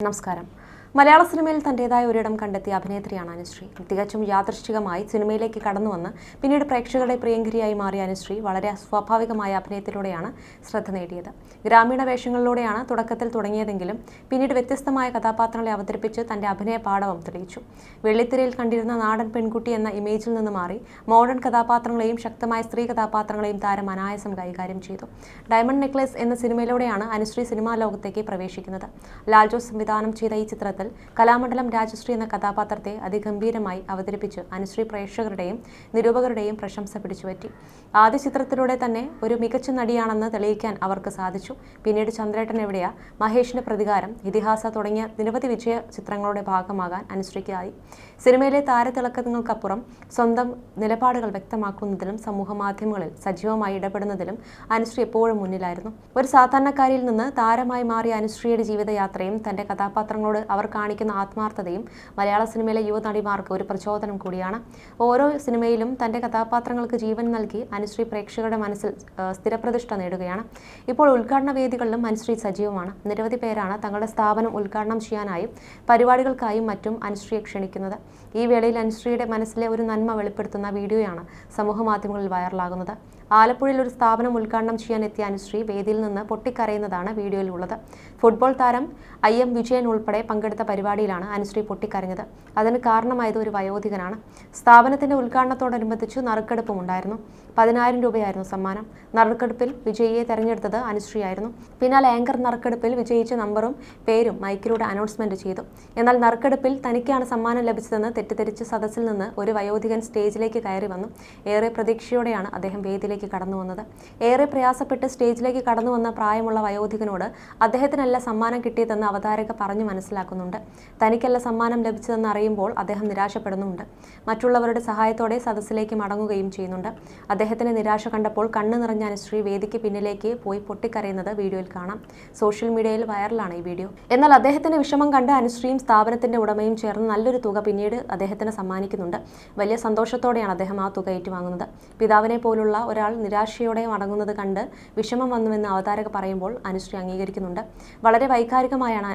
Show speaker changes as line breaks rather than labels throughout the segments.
നമസ്കാരം. മലയാള സിനിമയിൽ തന്റേതായ ഒരിടം കണ്ടെത്തിയ അഭിനേത്രിയാണ് അനുശ്രീ. തികച്ചും യാദൃശ്ചികമായി സിനിമയിലേക്ക് കടന്നുവന്ന് പിന്നീട് പ്രേക്ഷകരുടെ പ്രിയങ്കരിയായി മാറിയ അനുശ്രീ വളരെ സ്വാഭാവികമായ അഭിനയത്തിലൂടെയാണ് ശ്രദ്ധ നേടിയത്. ഗ്രാമീണ വേഷങ്ങളിലൂടെയാണ് തുടക്കത്തിൽ തുടങ്ങിയതെങ്കിലും പിന്നീട് വ്യത്യസ്തമായ കഥാപാത്രങ്ങളെ അവതരിപ്പിച്ച് തന്റെ അഭിനയ പാടവം തെളിയിച്ചു. വെള്ളിത്തിരയിൽ കണ്ടിരുന്ന നാടൻ പെൺകുട്ടി എന്ന ഇമേജിൽ നിന്ന് മാറി മോഡേൺ കഥാപാത്രങ്ങളെയും ശക്തമായ സ്ത്രീ കഥാപാത്രങ്ങളെയും താരം അനായാസം കൈകാര്യം ചെയ്തു. ഡയമണ്ട് നെക്ലേസ് എന്ന സിനിമയിലൂടെയാണ് അനുശ്രീ സിനിമാ ലോകത്തേക്ക് പ്രവേശിക്കുന്നത്. ലാൽ ജോസ് സംവിധാനം ചെയ്ത ഈ ചിത്രത്തിൽ കലാമണ്ഡലം രാജശ്രീ എന്ന കഥാപാത്രത്തെ അതിഗംഭീരമായി അവതരിപ്പിച്ച് അനുശ്രീ പ്രേക്ഷകരുടെയും നിരൂപകരുടെയും പ്രശംസ പിടിച്ചുപറ്റി. ആദ്യ ചിത്രത്തിലൂടെ തന്നെ ഒരു മികച്ച നടിയാണെന്ന് തെളിയിക്കാൻ അവർക്ക് സാധിച്ചു. പിന്നീട് ചന്ദ്രേട്ടൻ എവിടെയാ മഹേഷിന്റെ പ്രതികാരം ഇതിഹാസ തുടങ്ങിയ നിരവധി വിജയ ചിത്രങ്ങളുടെ ഭാഗമാകാൻ അനുശ്രീക്കായി. സിനിമയിലെ താരതിളക്കങ്ങൾക്കപ്പുറം സ്വന്തം നിലപാടുകൾ വ്യക്തമാക്കുന്നതിലും സമൂഹ മാധ്യമങ്ങളിൽ സജീവമായി ഇടപെടുന്നതിലും അനുശ്രീ എപ്പോഴും മുന്നിലായിരുന്നു. ഒരു സാധാരണക്കാരിൽ നിന്ന് താരമായി മാറിയ അനുശ്രീയുടെ ജീവിതയാത്രയും തന്റെ കഥാപാത്രങ്ങളോട് അവർ കാണിക്കുന്ന ആത്മാർത്ഥതയും മലയാള സിനിമയിലെ യുവനടിമാർക്ക് ഒരു പ്രചോദനം കൂടിയാണ്. ഓരോ സിനിമയിലും തന്റെ കഥാപാത്രങ്ങൾക്ക് ജീവൻ നൽകി അനുശ്രീ പ്രേക്ഷകരുടെ മനസ്സിൽ സ്ഥിരപ്രതിഷ്ഠ നേടുകയാണ്. ഇപ്പോൾ ഉദ്ഘാടന വേദികളിലും അനുശ്രീ സജീവമാണ്. നിരവധി പേരാണ് തങ്ങളുടെ സ്ഥാപനം ഉദ്ഘാടനം ചെയ്യാനായും പരിപാടികൾക്കായും മറ്റും അനുശ്രീയെ ക്ഷണിക്കുന്നത്. ഈ വേളയിൽ അനുശ്രീയുടെ മനസ്സിലെ ഒരു നന്മ വെളിപ്പെടുത്തുന്ന വീഡിയോയാണ് സമൂഹ മാധ്യമങ്ങളിൽ വൈറലാകുന്നത്. ആലപ്പുഴയിൽ ഒരു സ്ഥാപനം ഉദ്ഘാടനം ചെയ്യാൻ എത്തിയ അനുശ്രീ വേദിയിൽ നിന്ന് പൊട്ടിക്കരയുന്നതാണ് വീഡിയോയിലുള്ളത്. ഫുട്ബോൾ താരം ഐ എം വിജയൻ ഉൾപ്പെടെ പങ്കെടുത്ത പരിപാടിയിലാണ് അനുശ്രീ പൊട്ടിക്കരഞ്ഞത്. അതിന് കാരണമായത് ഒരു വയോധികനാണ്. സ്ഥാപനത്തിന്റെ ഉദ്ഘാടനത്തോടനുബന്ധിച്ച് നറുക്കെടുപ്പും ഉണ്ടായിരുന്നു. പതിനായിരം രൂപയായിരുന്നു സമ്മാനം. നറുക്കെടുപ്പിൽ വിജയിയെ തെരഞ്ഞെടുത്തത് അനുശ്രീയായിരുന്നു. പിന്നാലെ ആങ്കർ നറുക്കെടുപ്പിൽ വിജയിച്ച നമ്പറും പേരും മൈക്കിലൂടെ അനൗൺസ്മെന്റ് ചെയ്തു. എന്നാൽ നറുക്കെടുപ്പിൽ തനിക്കാണ് സമ്മാനം ലഭിച്ചതെന്ന് തെറ്റിദ്ധരിച്ച് സദസ്സിൽ നിന്ന് ഒരു വയോധികൻ സ്റ്റേജിലേക്ക് കയറി വന്നു. ഏറെ പ്രതീക്ഷയോടെയാണ് അദ്ദേഹം വേദിയിലേക്ക് കടന്നു വന്നത്. ഏറെ പ്രയാസപ്പെട്ട് സ്റ്റേജിലേക്ക് കടന്നു വന്ന പ്രായമുള്ള വയോധികനോട് അദ്ദേഹത്തിനല്ല സമ്മാനം കിട്ടിയതെന്ന് അവതാരക പറഞ്ഞു മനസ്സിലാക്കുന്നുണ്ട്. തനിക്കല്ല സമ്മാനം ലഭിച്ചതെന്ന് അറിയുമ്പോൾ അദ്ദേഹം നിരാശപ്പെടുന്നുമുണ്ട്. മറ്റുള്ളവരുടെ സഹായത്തോടെ സദസ്സിലേക്ക് മടങ്ങുകയും ചെയ്യുന്നുണ്ട്. അദ്ദേഹത്തിന് നിരാശ കണ്ടപ്പോൾ കണ്ണു നിറഞ്ഞ അനുശ്രീ വേദിക്ക് പിന്നിലേക്ക് പോയി പൊട്ടിക്കരയുന്നത് വീഡിയോയിൽ കാണാം. സോഷ്യൽ മീഡിയയിൽ വൈറലാണ് ഈ വീഡിയോ. എന്നാൽ അദ്ദേഹത്തിന്റെ വിഷമം കണ്ട് അനുശ്രീയും സ്ഥാപനത്തിന്റെ ഉടമയും ചേർന്ന് നല്ലൊരു തുക പിന്നീട് അദ്ദേഹത്തിന് സമ്മാനിക്കുന്നുണ്ട്. വലിയ സന്തോഷത്തോടെയാണ് അദ്ദേഹം ആ തുക ഏറ്റുവാങ്ങുന്നത്. പിതാവിനെ പോലുള്ള ഒരാൾ നിരാശയോടെ മടങ്ങുന്നത് കണ്ട് വിഷമം വന്നുവെന്ന് അവതാരക പറയുമ്പോൾ അനുശ്രീ അംഗീകരിക്കുന്നുണ്ട്. വളരെ വൈകാരികമായാണ്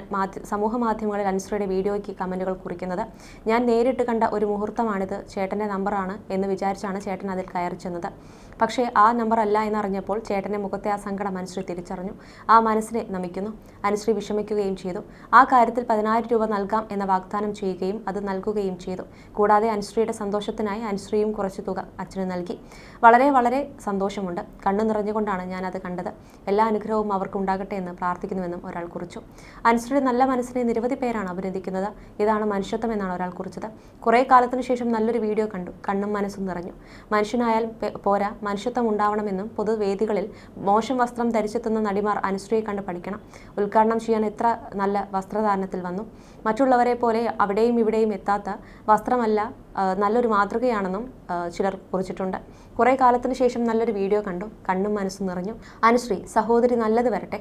സമൂഹ മാധ്യമങ്ങളിൽ അനുശ്രീയുടെ വീഡിയോയ്ക്ക് കമന്റുകൾ കുറിക്കുന്നത്. ഞാൻ നേരിട്ട് കണ്ട ഒരു മുഹൂർത്തമാണിത്. ചേട്ടന്റെ നമ്പറാണ് എന്ന് വിചാരിച്ചാണ് ചേട്ടൻ അതിൽ കയറി ചെന്നത്. പക്ഷേ ആ നമ്പർ അല്ല എന്നറിഞ്ഞപ്പോൾ ചേട്ടന്റെ മുഖത്തെ ആ സങ്കടം അനുശ്രീ തിരിച്ചറിഞ്ഞു. ആ മനസ്സിനെ നമിക്കുന്നു. അനുശ്രീ വിഷമിക്കുകയും ചെയ്തു. ആ കാര്യത്തിൽ പതിനായിരം രൂപ നൽകാം എന്ന വാഗ്ദാനം ചെയ്യുകയും അത് നൽകുകയും ചെയ്തു. കൂടാതെ അനുശ്രീയുടെ സന്തോഷത്തിനായി അനുശ്രീയും കുറച്ച് തുക അച്ഛന് നൽകി. വളരെ വളരെ സന്തോഷമുണ്ട്. കണ്ണു നിറഞ്ഞുകൊണ്ടാണ് ഞാൻ അത് കണ്ടത്. എല്ലാ അനുഗ്രഹവും അവർക്ക് ഉണ്ടാകട്ടെ എന്ന് പ്രാർത്ഥിക്കുന്നുവെന്നും ഒരാൾ കുറിച്ചു. അനുസരിച്ച് നല്ല മനസ്സിനെ നിരവധി പേരാണ് അഭിനന്ദിക്കുന്നത്. ഇതാണ് മനുഷ്യത്വം എന്നാണ് ഒരാൾ കുറിച്ചത്. കുറേ കാലത്തിന് ശേഷം നല്ലൊരു വീഡിയോ കണ്ടു. കണ്ണും മനസ്സും നിറഞ്ഞു. മനുഷ്യനായാൽ പോരാ. മനുഷ്യത്വം ഉണ്ടാവണമെന്നും പൊതുവേദികളിൽ മോശം വസ്ത്രം ധരിച്ചെത്തുന്ന നടിമാർ അനുശ്രീയെ കണ്ട് പഠിക്കണം. ഉദ്ഘാടനം ചെയ്യാൻ എത്ര നല്ല വസ്ത്രധാരണത്തിൽ വന്നു. മറ്റുള്ളവരെ പോലെ അവിടെയും ഇവിടെയും എത്താത്ത വസ്ത്രമല്ല നല്ലൊരു മാതൃകയാണെന്നും ചിലർ കുറിച്ചിട്ടുണ്ട്. കുറേ കാലത്തിന് ശേഷം നല്ലൊരു വീഡിയോ കണ്ടു. കണ്ണും മനസ്സും നിറഞ്ഞു. അനുശ്രീ സഹോദരി നല്ലത് വരട്ടെ.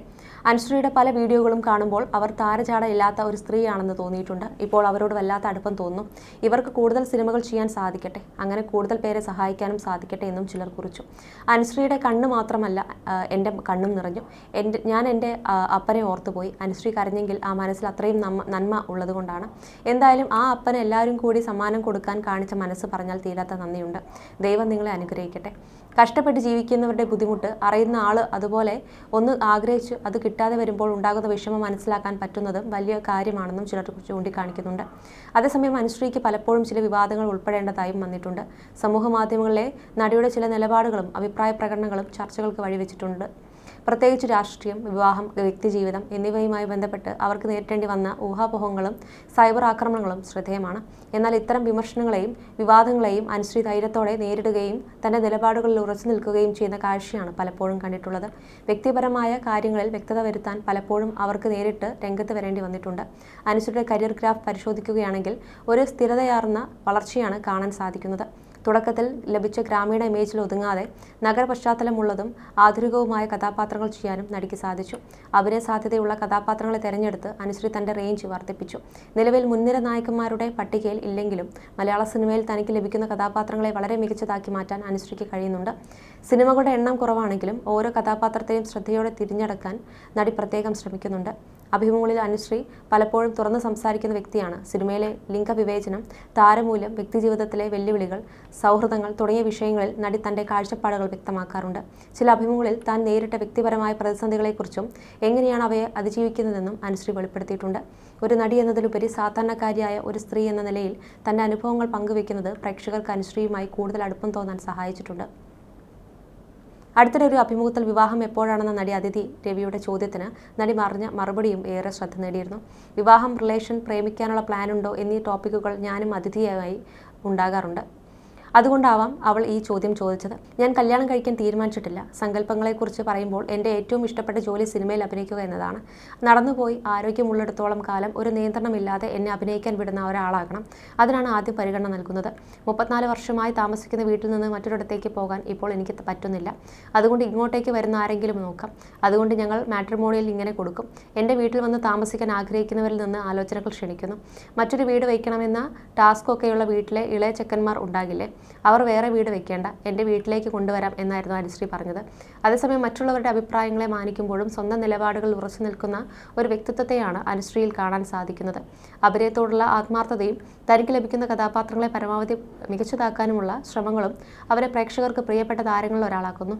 അനുശ്രീയുടെ പല വീഡിയോകളും കാണുമ്പോൾ അവർ താരചാട ഇല്ലാത്ത ഒരു സ്ത്രീയാണെന്ന് തോന്നിയിട്ടുണ്ട്. ഇപ്പോൾ അവരോട് വല്ലാത്ത അടുപ്പം തോന്നുന്നു ഇവർക്ക് കൂടുതൽ സിനിമകൾ ചെയ്യാൻ സാധിക്കട്ടെ. അങ്ങനെ കൂടുതൽ പേരെ സഹായിക്കാനും സാധിക്കട്ടെ എന്നും ചിലർ കുറിച്ചു. അനുശ്രീയുടെ കണ്ണ് മാത്രമല്ല എന്റെ കണ്ണും നിറഞ്ഞു. എന്റെ ഞാൻ എന്റെ അപ്പനെ ഓർത്തുപോയി. അനുശ്രീ കരഞ്ഞെങ്കിൽ ആ മനസ്സിൽ അത്രയും നന്മ ഉള്ളതുകൊണ്ടാണ്. എന്തായാലും ആ അപ്പന് എല്ലാവരും കൂടി സമ്മാനം കൊടുക്കാൻ കാണിച്ച മനസ്സ് പറഞ്ഞാൽ തീരാത്ത നന്ദിയുണ്ട്. ദൈവം നിങ്ങളെ അനുഗ്രഹിക്കട്ടെ. കഷ്ടപ്പെട്ട് ജീവിക്കുന്നവരുടെ ബുദ്ധിമുട്ട് അറിയുന്ന ആൾ അതുപോലെ ഒന്ന് ആഗ്രഹിച്ച് അത് കിട്ടാതെ വരുമ്പോൾ ഉണ്ടാകുന്ന വിഷമം മനസ്സിലാക്കാൻ പറ്റുന്നതും വലിയ കാര്യമാണെന്നും ചിലർ ചൂണ്ടിക്കാണിക്കുന്നുണ്ട്. അതേസമയം അനുശ്രീക്ക് പലപ്പോഴും ചില വിവാദങ്ങൾ ഉൾപ്പെടേണ്ടതായും വന്നിട്ടുണ്ട്. സമൂഹ മാധ്യമങ്ങളിലെ നടിയുടെ ചില നിലപാടുകളും അഭിപ്രായ പ്രകടനങ്ങളും ചർച്ചകൾക്ക് വഴിവെച്ചിട്ടുണ്ട്. പ്രത്യേകിച്ച് രാഷ്ട്രീയം വിവാഹം വ്യക്തിജീവിതം എന്നിവയുമായി ബന്ധപ്പെട്ട് അവർക്ക് നേരിടേണ്ടി വന്ന ഊഹാപോഹങ്ങളും സൈബർ ആക്രമണങ്ങളും ശ്രദ്ധേയമാണ്. എന്നാൽ ഇത്തരം വിമർശനങ്ങളെയും വിവാദങ്ങളെയും അനുശ്രീ ധൈര്യത്തോടെ നേരിടുകയും തന്റെ നിലപാടുകളിൽ ഉറച്ചു നിൽക്കുകയും ചെയ്യുന്ന കാഴ്ചയാണ് പലപ്പോഴും കണ്ടിട്ടുള്ളത്. വ്യക്തിപരമായ കാര്യങ്ങളിൽ വ്യക്തത വരുത്താൻ പലപ്പോഴും അവർക്ക് നേരിട്ട് രംഗത്ത് വരേണ്ടി വന്നിട്ടുണ്ട്. അനുശ്രീയുടെ കരിയർ ഗ്രാഫ് പരിശോധിക്കുകയാണെങ്കിൽ ഒരു സ്ഥിരതയാർന്ന വളർച്ചയാണ് കാണാൻ സാധിക്കുന്നത്. തുടക്കത്തിൽ ലഭിച്ച ഗ്രാമീണ ഇമേജിൽ ഒതുങ്ങാതെ നഗര പശ്ചാത്തലമുള്ളതും ആധുനികവുമായ കഥാപാത്രങ്ങൾ ചെയ്യാനും നടിക്ക് സാധിച്ചു. അഭിനയ സാധ്യതയുള്ള കഥാപാത്രങ്ങളെ തെരഞ്ഞെടുത്ത് അനുശ്രീ തന്റെ റേഞ്ച് വർദ്ധിപ്പിച്ചു. നിലവിൽ മുൻനിര നായകന്മാരുടെ പട്ടികയിൽ ഇല്ലെങ്കിലും മലയാള സിനിമയിൽ തനിക്ക് ലഭിക്കുന്ന കഥാപാത്രങ്ങളെ വളരെ മികച്ചതാക്കി മാറ്റാൻ അനുശ്രീക്ക് കഴിയുന്നുണ്ട്. സിനിമകളുടെ എണ്ണം കുറവാണെങ്കിലും ഓരോ കഥാപാത്രത്തെയും ശ്രദ്ധയോടെ തിരിഞ്ഞടക്കാൻ നടി പ്രത്യേകം ശ്രമിക്കുന്നുണ്ട്. അഭിമുഖങ്ങളിൽ അനുശ്രീ പലപ്പോഴും തുറന്ന് സംസാരിക്കുന്ന വ്യക്തിയാണ്. സിനിമയിലെ ലിംഗവിവേചനം താരമൂല്യം വ്യക്തിജീവിതത്തിലെ വെല്ലുവിളികൾ സൗഹൃദങ്ങൾ തുടങ്ങിയ വിഷയങ്ങളിൽ നടി തന്റെ കാഴ്ചപ്പാടുകൾ വ്യക്തമാക്കാറുണ്ട്. ചില അഭിമുഖങ്ങളിൽ താൻ നേരിട്ട വ്യക്തിപരമായ പ്രതിസന്ധികളെക്കുറിച്ചും എങ്ങനെയാണ് അവയെ അതിജീവിക്കുന്നതെന്നും അനുശ്രീ വെളിപ്പെടുത്തിയിട്ടുണ്ട്. ഒരു നടി എന്നതിലുപരി സാധാരണക്കാരിയായ ഒരു സ്ത്രീ എന്ന നിലയിൽ തന്റെ അനുഭവങ്ങൾ പങ്കുവെക്കുന്നത് പ്രേക്ഷകർക്ക് അനുശ്രീയുമായി കൂടുതൽ അടുപ്പം തോന്നാൻ സഹായിച്ചിട്ടുണ്ട്. അടുത്തിടെ ഒരു അഭിമുഖത്തിൽ വിവാഹം എപ്പോഴാണെന്ന നടി അതിഥി രവിയുടെ ചോദ്യത്തിന് നടി മറിഞ്ഞ മറുപടിയും ഏറെ ശ്രദ്ധ നേടിയിരുന്നു. വിവാഹം റിലേഷൻ പ്രേമിക്കാനുള്ള പ്ലാനുണ്ടോ എന്നീ ടോപ്പിക്കുകൾ ഞാനും അതിഥിയായി ഉണ്ടാകാറുണ്ട്. അതുകൊണ്ടാവാം അവൾ ഈ ചോദ്യം ചോദിച്ചത്. ഞാൻ കല്യാണം കഴിക്കാൻ തീരുമാനിച്ചിട്ടില്ല. സങ്കല്പങ്ങളെക്കുറിച്ച് പറയുമ്പോൾ എന്റെ ഏറ്റവും ഇഷ്ടപ്പെട്ട ജോലി സിനിമയിൽ അഭിനയിക്കുക എന്നതാണ്. നടന്നുപോയി ആരോഗ്യമുള്ളിടത്തോളം കാലം ഒരു നിയന്ത്രണമില്ലാതെ എന്നെ അഭിനയിക്കാൻ വിടുന്ന ഒരാളാകണം. അതിനാണ് ആദ്യം പരിഗണന നൽകുന്നത്. മുപ്പത്തിനാല് വർഷമായി താമസിക്കുന്ന വീട്ടിൽ നിന്ന് മറ്റൊരിടത്തേക്ക് പോകാൻ ഇപ്പോൾ എനിക്ക് പറ്റുന്നില്ല. അതുകൊണ്ട് ഇങ്ങോട്ടേക്ക് വരുന്ന ആരെങ്കിലും നോക്കാം. അതുകൊണ്ട് ഞങ്ങൾ മാട്രിമോണിയിൽ ഇങ്ങനെ കൊടുക്കും. എന്റെ വീട്ടിൽ വന്ന് താമസിക്കാൻ ആഗ്രഹിക്കുന്നവരിൽ നിന്ന് ആലോചനകൾ ക്ഷണിക്കുന്നു. മറ്റൊരു വീട് വയ്ക്കണമെന്ന ടാസ്കൊക്കെയുള്ള വീട്ടിലെ ഇളയ ചെക്കന്മാർ ഉണ്ടാകില്ലേ? അവർ വേറെ വീട് വെക്കേണ്ട എന്റെ വീട്ടിലേക്ക് കൊണ്ടുവരാം എന്നായിരുന്നു അനുശ്രീ പറഞ്ഞത്. അതേസമയം മറ്റുള്ളവരുടെ അഭിപ്രായങ്ങളെ മാനിക്കുമ്പോഴും സ്വന്തം നിലപാടുകൾ ഉറച്ചു നിൽക്കുന്ന ഒരു വ്യക്തിത്വത്തെയാണ് അനുശ്രീയിൽ കാണാൻ സാധിക്കുന്നത്. അഭിനയത്തോടുള്ള ആത്മാർത്ഥതയും തനിക്ക് ലഭിക്കുന്ന കഥാപാത്രങ്ങളെ പരമാവധി മികച്ചതാക്കാനുമുള്ള ശ്രമങ്ങളും അവരെ പ്രേക്ഷകർക്ക് പ്രിയപ്പെട്ട താരങ്ങളിൽ ഒരാളാക്കുന്നു.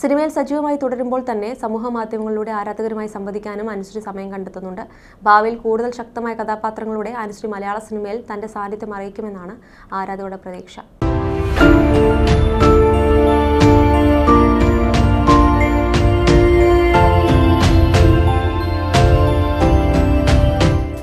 സിനിമയിൽ സജീവമായി തുടരുമ്പോൾ തന്നെ സമൂഹ മാധ്യമങ്ങളിലൂടെ ആരാധകരുമായി സംവദിക്കാനും അനുശ്രീ സമയം കണ്ടെത്തുന്നുണ്ട്. ഭാവിയിൽ കൂടുതൽ ശക്തമായ കഥാപാത്രങ്ങളുടെ അനുശ്രീ മലയാള സിനിമയിൽ തന്റെ സാന്നിധ്യം അറിയിക്കുമെന്നാണ് ആരാധകരുടെ പ്രതീക്ഷ.